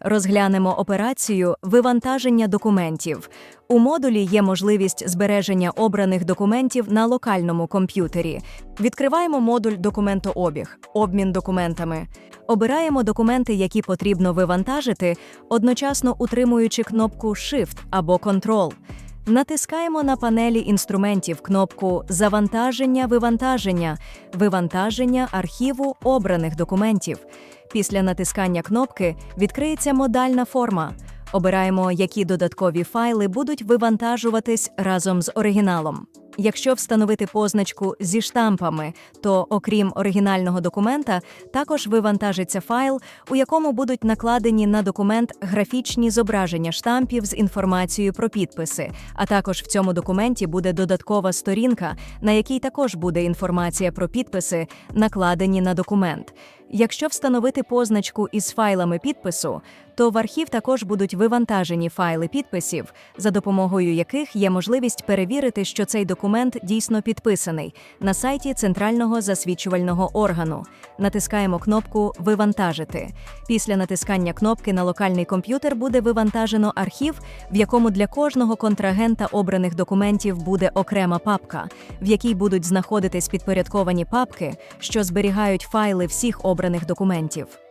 Розглянемо операцію вивантаження документів. У модулі є можливість збереження обраних документів на локальному комп'ютері. Відкриваємо модуль документообіг, обмін документами. Обираємо документи, які потрібно вивантажити, одночасно утримуючи кнопку Shift або Control. Натискаємо на панелі інструментів кнопку Завантаження вивантаження, вивантаження архіву обраних документів. Після натискання кнопки відкриється модальна форма. Обираємо, які додаткові файли будуть вивантажуватись разом з оригіналом. Якщо встановити позначку зі штампами, то окрім оригінального документа, також вивантажиться файл, у якому будуть накладені на документ графічні зображення штампів з інформацією про підписи. А також в цьому документі буде додаткова сторінка, на якій також буде інформація про підписи, накладені на документ. Якщо встановити позначку із файлами підпису, то в архів також будуть вивантажені файли підписів, за допомогою яких є можливість перевірити, що цей документ дійсно підписаний на сайті центрального засвідчувального органу. Натискаємо кнопку Вивантажити. Після натискання кнопки на локальний комп'ютер буде вивантажено архів, в якому для кожного контрагента обраних документів буде окрема папка, в якій будуть знаходитись підпорядковані папки, що зберігають файли всіх обраних документів.